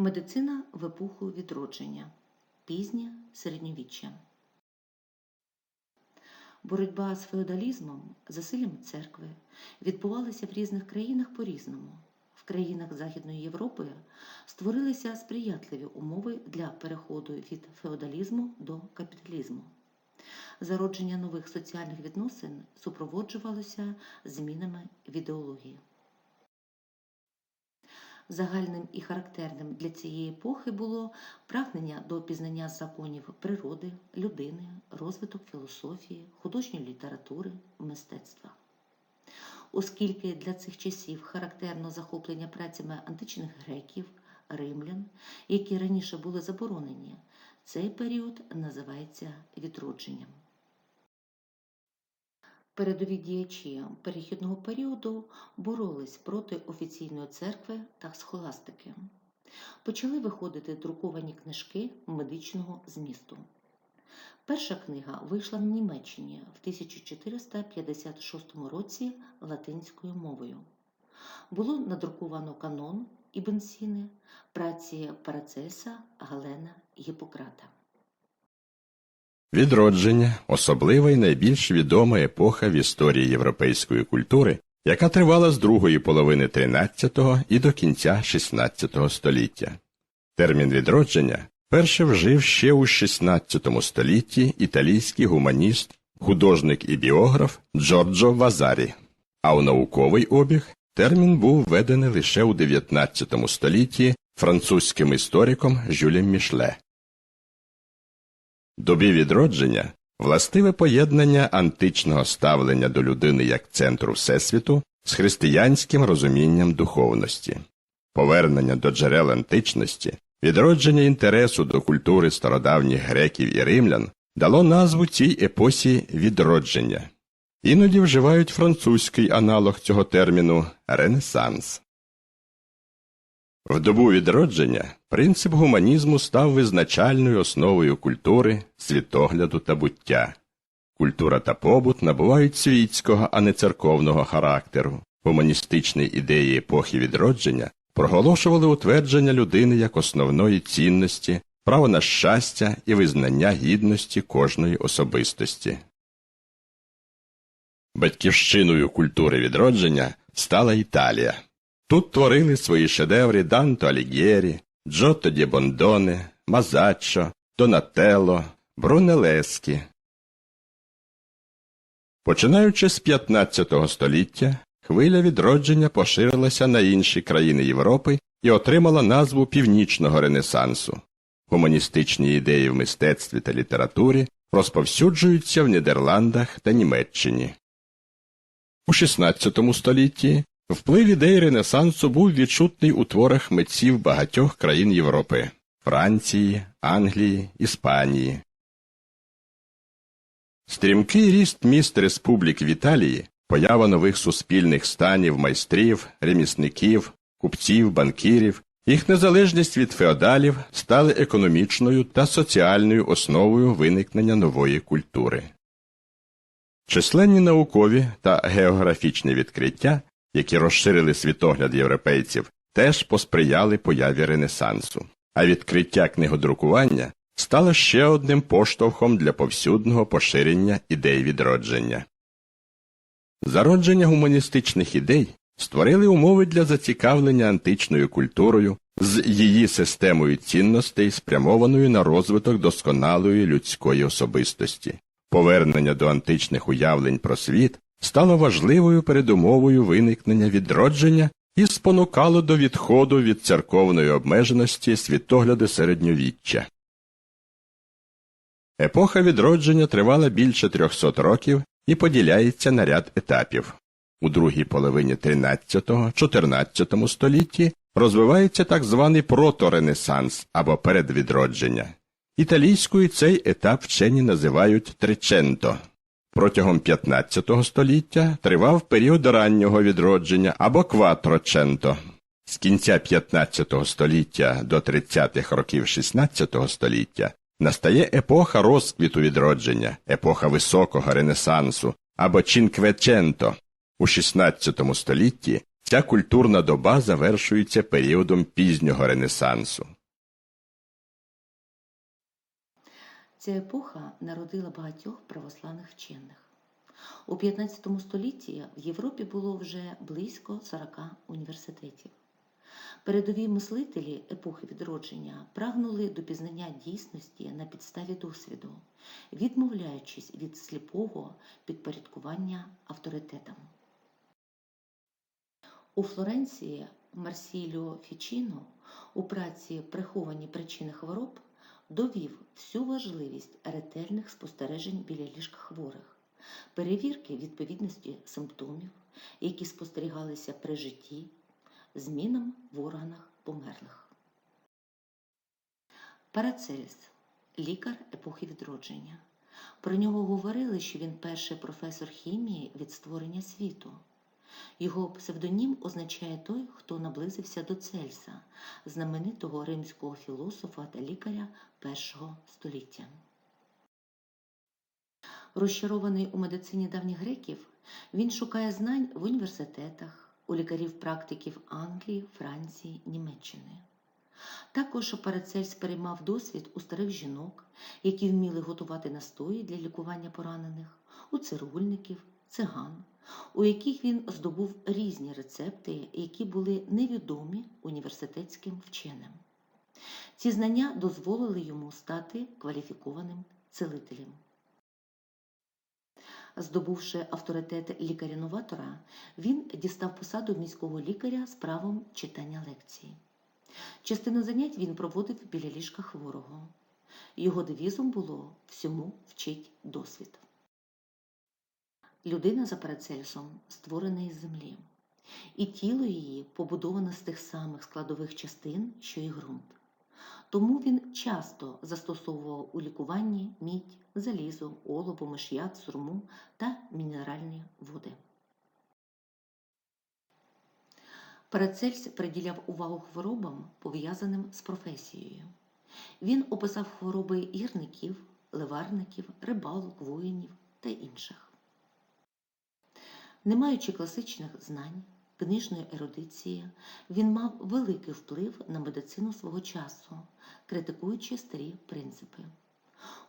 Медицина в епоху відродження. Пізнє середньовіччя. Боротьба з феодалізмом, засиллям церкви відбувалася в різних країнах по-різному. В країнах Західної Європи створилися сприятливі умови для переходу від феодалізму до капіталізму. Зародження нових соціальних відносин супроводжувалося змінами в ідеології. Загальним і характерним для цієї епохи було прагнення до пізнання законів природи, людини, розвиток філософії, художньої літератури, мистецтва. Оскільки для цих часів характерно захоплення працями античних греків, римлян, які раніше були заборонені, цей період називається відродженням. Передові діячі перехідного періоду боролись проти офіційної церкви та схоластики. Почали виходити друковані книжки медичного змісту. Перша книга вийшла в Німеччині в 1456 році латинською мовою. Було надруковано канон Ібн Сіни, праці Парацельса, Галена Гіппократа. Відродження особлива і найбільш відома епоха в історії європейської культури, яка тривала з другої половини XIII і до кінця XVI століття. Термін відродження перше вжив ще у XVI столітті італійський гуманіст, художник і біограф Джорджо Вазарі, а у науковий обіг термін був введений лише у XIX столітті французьким істориком Жюлем Мішле. Добі відродження властиве поєднання античного ставлення до людини як центру Всесвіту з християнським розумінням духовності, повернення до джерел античності, відродження інтересу до культури стародавніх греків і римлян дало назву цій епосі відродження. Іноді вживають французький аналог цього терміну Ренесанс. В добу відродження принцип гуманізму став визначальною основою культури, світогляду та буття. Культура та побут набувають світського, а не церковного характеру. Гуманістичні ідеї епохи відродження проголошували утвердження людини як основної цінності, право на щастя і визнання гідності кожної особистості. Батьківщиною культури відродження стала Італія. Тут творили свої шедеври Данто Алігєрі, Джотто Ді Бондоне, Мазаччо, Донателло, Брунелескі. Починаючи з 15 століття, хвиля відродження поширилася на інші країни Європи і отримала назву Північного Ренесансу. Гуманістичні ідеї в мистецтві та літературі розповсюджуються в Нідерландах та Німеччині. У XVI столітті Вплив ідей Ренесансу був відчутний у творах митців багатьох країн Європи Франції, Англії, Іспанії. Стрімкий ріст міст республік в Італії, поява нових суспільних станів, майстрів, ремісників, купців, банкірів, їх незалежність від феодалів стали економічною та соціальною основою виникнення нової культури. Численні наукові та географічні відкриття які розширили світогляд європейців, теж посприяли появі Ренесансу, а відкриття книгодрукування стало ще одним поштовхом для повсюдного поширення ідей відродження. Зародження гуманістичних ідей створили умови для зацікавлення античною культурою з її системою цінностей, спрямованою на розвиток досконалої людської особистості, повернення до античних уявлень про світ стало важливою передумовою виникнення відродження і спонукало до відходу від церковної обмеженості світогляду середньовіччя. Епоха відродження тривала більше 300 років і поділяється на ряд етапів. У другій половині 13-14 столітті розвивається так званий проторенесанс або передвідродження. Італійською цей етап вчені називають триченто. Протягом 15 століття тривав період раннього відродження або кватроченто. З кінця 15 століття до 30-х років 16 століття настає епоха розквіту відродження, епоха високого ренесансу або чінквеченто. У 16 столітті Ця культурна доба завершується періодом пізнього Ренесансу. Ця епоха народила багатьох православних вчених. У 15 столітті в Європі було вже близько 40 університетів. Передові мислителі епохи відродження прагнули до пізнання дійсності на підставі досвіду, відмовляючись від сліпого підпорядкування авторитетам. У Флоренції Марсіліо Фічіно у праці Приховані причини хвороб довів всю важливість ретельних спостережень біля ліжка хворих, перевірки відповідності симптомів, які спостерігалися при житті, змінам в органах померлих. Парацельс лікар епохи відродження. Про нього говорили, що він перший професор хімії від створення світу. Його псевдонім означає той, хто наблизився до Цельса, знаменитого римського філософа та лікаря першого століття. Розчарований у медицині давніх греків, він шукає знань в університетах, у лікарів-практиків Англії, Франції, Німеччини. Також Парацельс переймав досвід у старих жінок, які вміли готувати настої для лікування поранених, у цирульників, циган, у яких він здобув різні рецепти, які були невідомі університетським вченим. Ці знання дозволили йому стати кваліфікованим цілителем. Здобувши авторитет лікаря-новатора, він дістав посаду міського лікаря з правом читання лекцій. Частину занять він проводив біля ліжка хворого. Його девізом було всьому вчить досвід. Людина за Парацельсом створена із землі, і тіло її побудоване з тих самих складових частин, що і ґрунт. Тому він часто застосовував у лікуванні мідь, залізо, олово, миш'ят, сурму та мінеральні води. Парацельс приділяв увагу хворобам, пов'язаним з професією. Він описав хвороби гірників, ливарників, рибалок, воїнів та інших. Не маючи класичних знань, книжної ерудиції, він мав великий вплив на медицину свого часу, критикуючи старі принципи.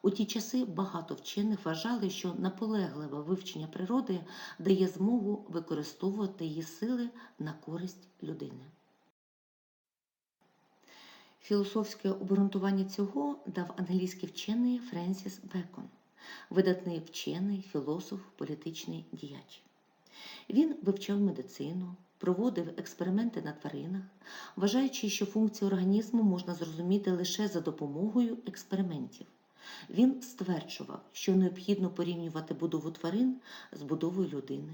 У ті часи багато вчених вважали, що наполегливе вивчення природи дає змогу використовувати її сили на користь людини. Філософське обґрунтування цього дав англійський вчений Френсіс Бекон, видатний вчений, філософ, політичний діяч. Він вивчав медицину, проводив експерименти на тваринах, вважаючи, що функції організму можна зрозуміти лише за допомогою експериментів. Він стверджував, що необхідно порівнювати будову тварин з будовою людини,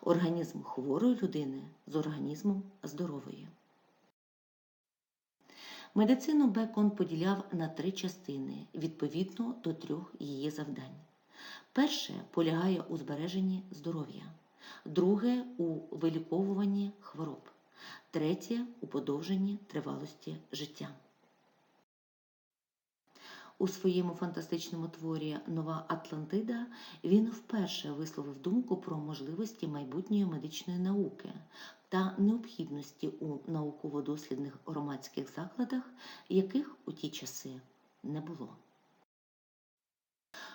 організм хворої людини з організмом здорової. Медицину Бекон поділяв на три частини відповідно до трьох її завдань. Перше полягає у збереженні здоров'я, друге у виліковуванні хвороб, третє у подовженні тривалості життя. У своєму фантастичному творі Нова Атлантида він вперше висловив думку про можливості майбутньої медичної науки та необхідності у науково-дослідних громадських закладах, яких у ті часи не було.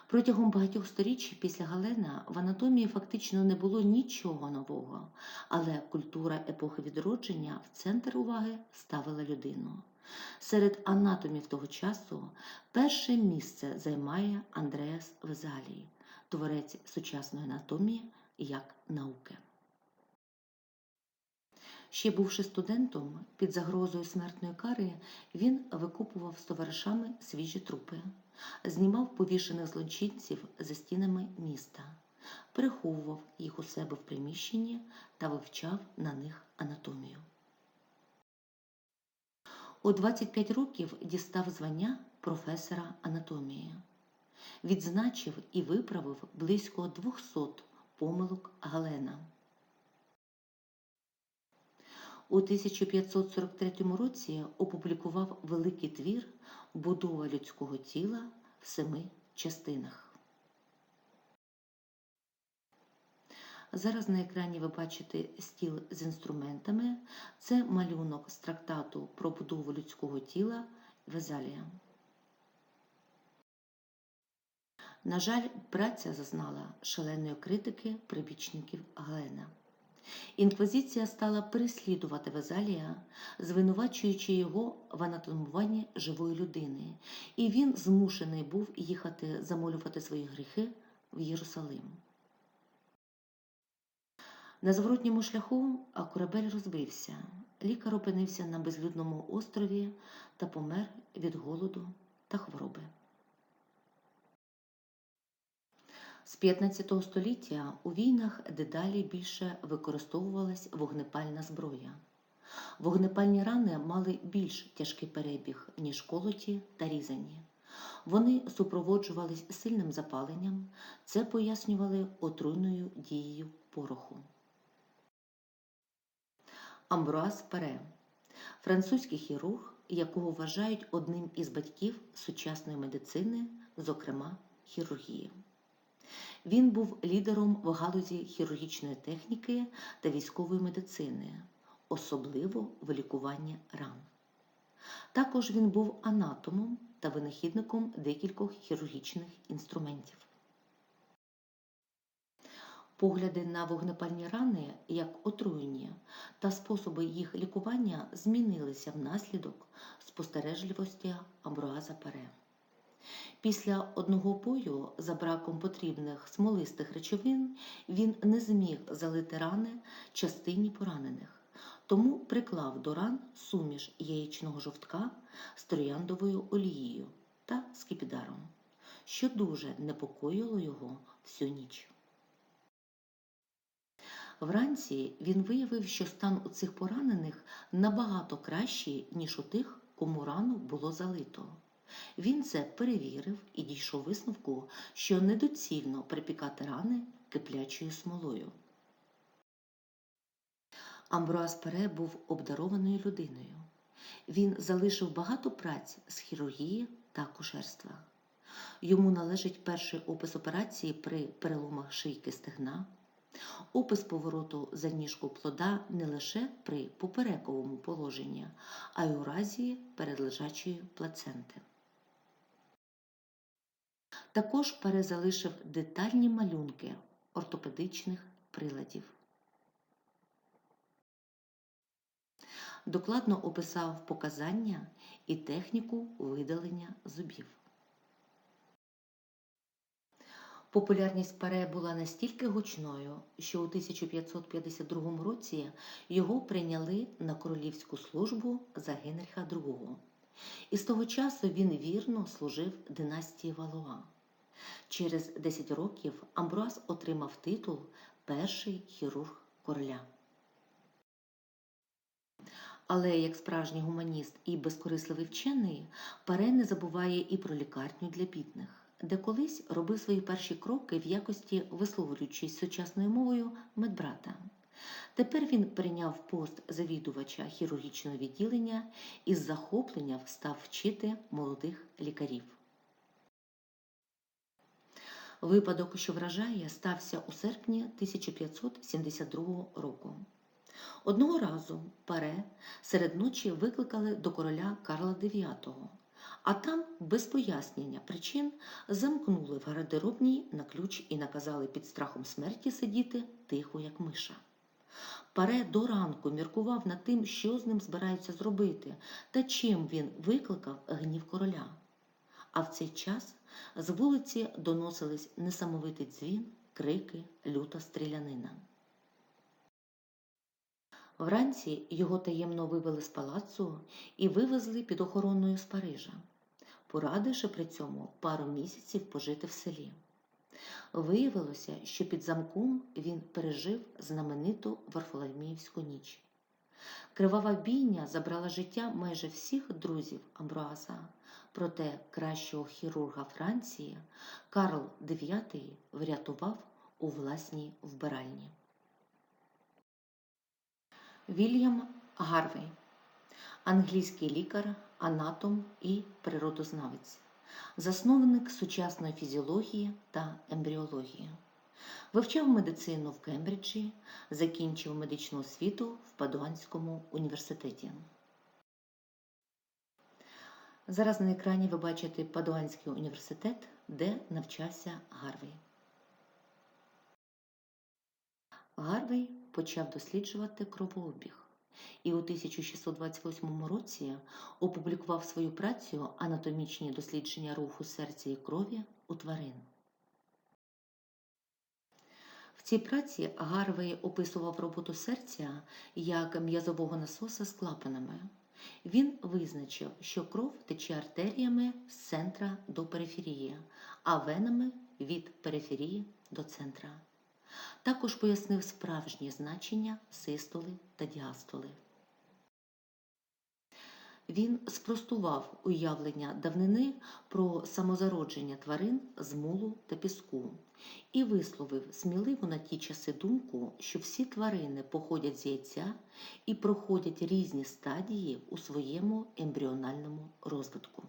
Протягом багатьох сторіч після Галена в анатомії фактично не було нічого нового, але культура епохи відродження в центр уваги ставила людину. Серед анатомів того часу перше місце займає Андреас Везалій, творець сучасної анатомії як науки. Ще бувши студентом, під загрозою смертної кари, він викупував з товаришами свіжі трупи, знімав повішених злочинців за стінами міста, переховував їх у себе в приміщенні та вивчав на них анатомію. У 25 років дістав звання професора анатомії. Відзначив і виправив близько 200 помилок Галена. У 1543 році опублікував великий твір Будова людського тіла в семи частинах. Зараз на екрані ви бачите стіл з інструментами. Це малюнок з трактату про будову людського тіла Везалія. На жаль, праця зазнала шаленої критики прибічників Галена. Інквізиція стала переслідувати Везалія, звинувачуючи його в анатомуванні живої людини, і він змушений був їхати замолювати свої гріхи в Єрусалим. На зворотньому шляху корабель розбився. Лікар опинився на безлюдному острові та помер від голоду та хвороби. З 15 століття у війнах дедалі більше використовувалась вогнепальна зброя. Вогнепальні рани мали більш тяжкий перебіг, ніж колоті та різані. Вони супроводжувались сильним запаленням, це пояснювали отруйною дією пороху. Амбруаз Пере французький хірург, якого вважають одним із батьків сучасної медицини, зокрема хірургії. Він був лідером в галузі хірургічної техніки та військової медицини, особливо в лікуванні ран. Також він був анатомом та винахідником декількох хірургічних інструментів. Погляди на вогнепальні рани як отруєння та способи їх лікування змінилися внаслідок спостережливості Амбруаза Паре. Після одного бою за браком потрібних смолистих речовин він не зміг залити рани частині поранених, тому приклав до ран суміш яєчного жовтка з трояндовою олією та скіпідаром, що дуже непокоїло його всю ніч. Вранці він виявив, що стан у цих поранених набагато кращий, ніж у тих, кому рану було залито. Він це перевірив і дійшов висновку, що недоцільно припікати рани киплячою смолою. Амбруаз Пере був обдарованою людиною. Він залишив багато праць з хірургії та акушерства. Йому належить перший опис операції при переломах шийки стегна, опис повороту за ніжку плода не лише при поперековому положенні, а й у разі передлежачої плаценти. Також перезалишив детальні малюнки ортопедичних приладів. Докладно описав показання і техніку видалення зубів. Популярність Паре була настільки гучною, що у 1552 році його прийняли на королівську службу за Генріха II. І з того часу він вірно служив династії Валуа. Через 10 років Амбруаз отримав титул Перший хірург короля. Але як справжній гуманіст і безкорисливий вчений, Паре не забуває і про лікарню для бідних, де колись робив свої перші кроки в якості висловлюючись сучасною мовою медбрата. Тепер він прийняв пост завідувача хірургічного відділення і з захопленням став вчити молодих лікарів. Випадок, що вражає, стався у серпні 1572 року. Одного разу паре серед ночі викликали до короля Карла IX, а там, без пояснення причин, замкнули в гардеробній на ключ і наказали під страхом смерті сидіти тихо, як миша. Паре до ранку міркував над тим, що з ним збираються зробити, та чим він викликав гнів короля. А в цей час з вулиці доносились несамовитий дзвін, крики, люта стрілянина. Вранці його таємно вивели з палацу і вивезли під охороною з Парижа, порадивши при цьому пару місяців пожити в селі. Виявилося, що під замком він пережив знамениту Варфоломіївську ніч. Кривава бійня забрала життя майже всіх друзів Амбруаза, проте кращого хірурга Франції Карл IX врятував у власній вбиральні. Вільям Гарвей, англійський лікар, анатом і природознавець, засновник сучасної фізіології та ембріології. Вивчав медицину в Кембриджі, закінчив медичну освіту в Падуанському університеті. Зараз на екрані ви бачите Падуанський університет, де навчався Гарвей. Гарвей почав досліджувати кровообіг і у 1628 році опублікував свою працю Анатомічні дослідження руху серця і крові у тварин. В цій праці Гарвей описував роботу серця як м'язового насоса з клапанами. Він визначив, що кров тече артеріями з центра до периферії, а венами від периферії до центра. Також пояснив справжнє значення систоли та діастоли. Він спростував уявлення давнини про самозародження тварин з мулу та піску і висловив сміливу на ті часи думку, що всі тварини походять з яйця і проходять різні стадії у своєму ембріональному розвитку.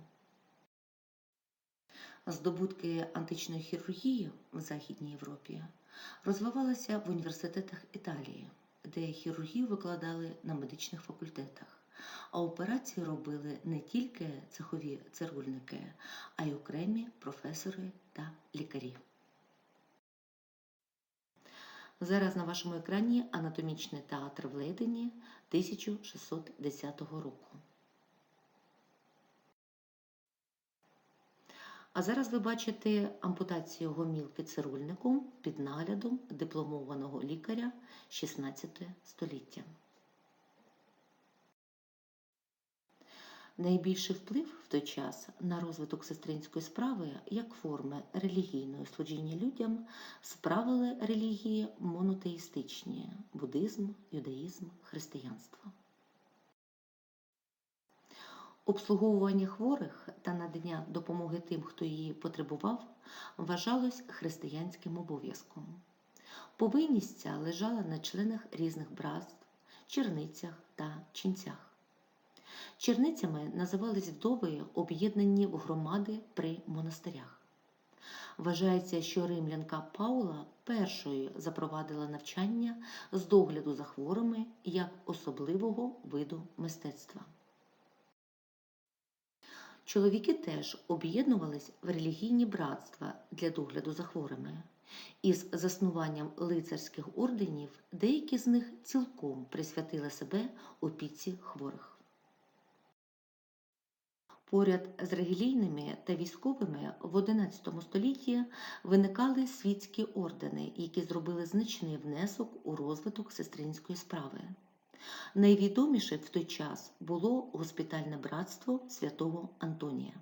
Здобутки античної хірургії в Західній Європі розвивалися в університетах Італії, де хірургію викладали на медичних факультетах, а операції робили не тільки цехові цирульники, а й окремі професори та лікарі. Зараз на вашому екрані анатомічний театр в Лейдені 1610 року. А зараз ви бачите ампутацію гомілки цирульником під наглядом дипломованого лікаря 16 століття. Найбільший вплив в той час на розвиток сестринської справи як форми релігійного служіння людям справили релігії монотеїстичні буддизм, юдаїзм, християнство. Обслуговування хворих та надання допомоги тим, хто її потребував, вважалось християнським обов'язком. Повинність ця лежала на членах різних братств, черницях та ченцях. Черницями називались вдови, об'єднані в громади при монастирях. Вважається, що римлянка Паула першою запровадила навчання з догляду за хворими як особливого виду мистецтва. Чоловіки теж об'єднувались в релігійні братства для догляду за хворими. Із заснуванням лицарських орденів деякі з них цілком присвятили себе опіці хворих. Поряд з релігійними та військовими в XI столітті виникали світські ордени, які зробили значний внесок у розвиток сестринської справи. Найвідоміше в той час було госпітальне братство святого Антонія.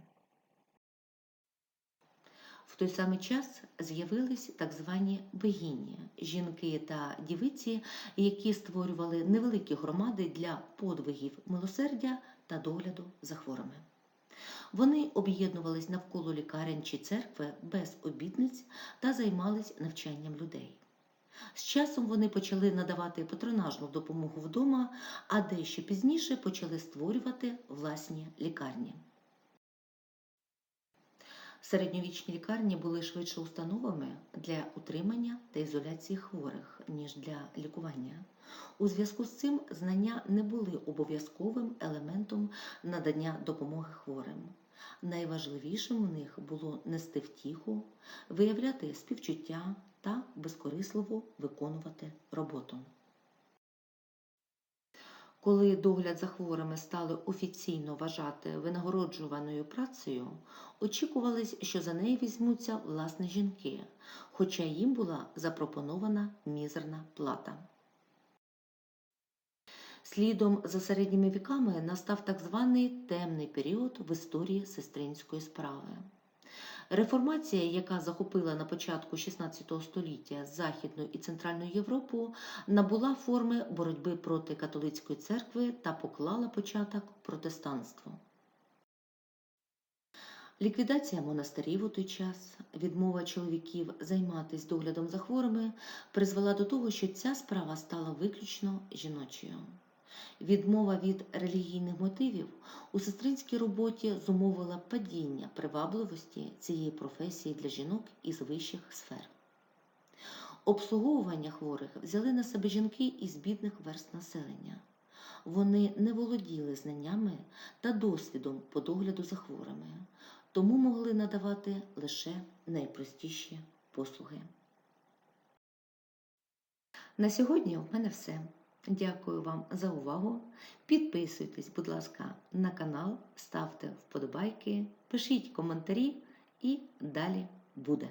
В той самий час з'явились так звані богині – жінки та дівиці, які створювали невеликі громади для подвигів милосердя та догляду за хворими. Вони об'єднувались навколо лікарень чи церкви без обітниць та займались навчанням людей. З часом вони почали надавати патронажну допомогу вдома, а дещо пізніше почали створювати власні лікарні. Середньовічні лікарні були швидше установами для утримання та ізоляції хворих, ніж для лікування. У зв'язку з цим знання не були обов'язковим елементом надання допомоги хворим. Найважливішим у них було нести втіху, виявляти співчуття та безкорисливо виконувати роботу. Коли догляд за хворими стали офіційно вважати винагороджуваною працею, очікувалось, що за неї візьмуться власне жінки, хоча їм була запропонована мізерна плата. Слідом за середніми віками настав так званий темний період в історії сестринської справи. Реформація, яка захопила на початку XVI століття Західну і Центральну Європу, набула форми боротьби проти католицької церкви та поклала початок протестанству. Ліквідація монастирів у той час, відмова чоловіків займатися доглядом за хворими призвела до того, що ця справа стала виключно жіночою. Відмова від релігійних мотивів у сестринській роботі зумовила падіння привабливості цієї професії для жінок із вищих сфер. Обслуговування хворих взяли на себе жінки із бідних верст населення. Вони не володіли знаннями та досвідом по догляду за хворими, тому могли надавати лише найпростіші послуги. На сьогодні у мене все. Дякую вам за увагу. Підписуйтесь, будь ласка, на канал, ставте вподобайки, пишіть коментарі і далі буде.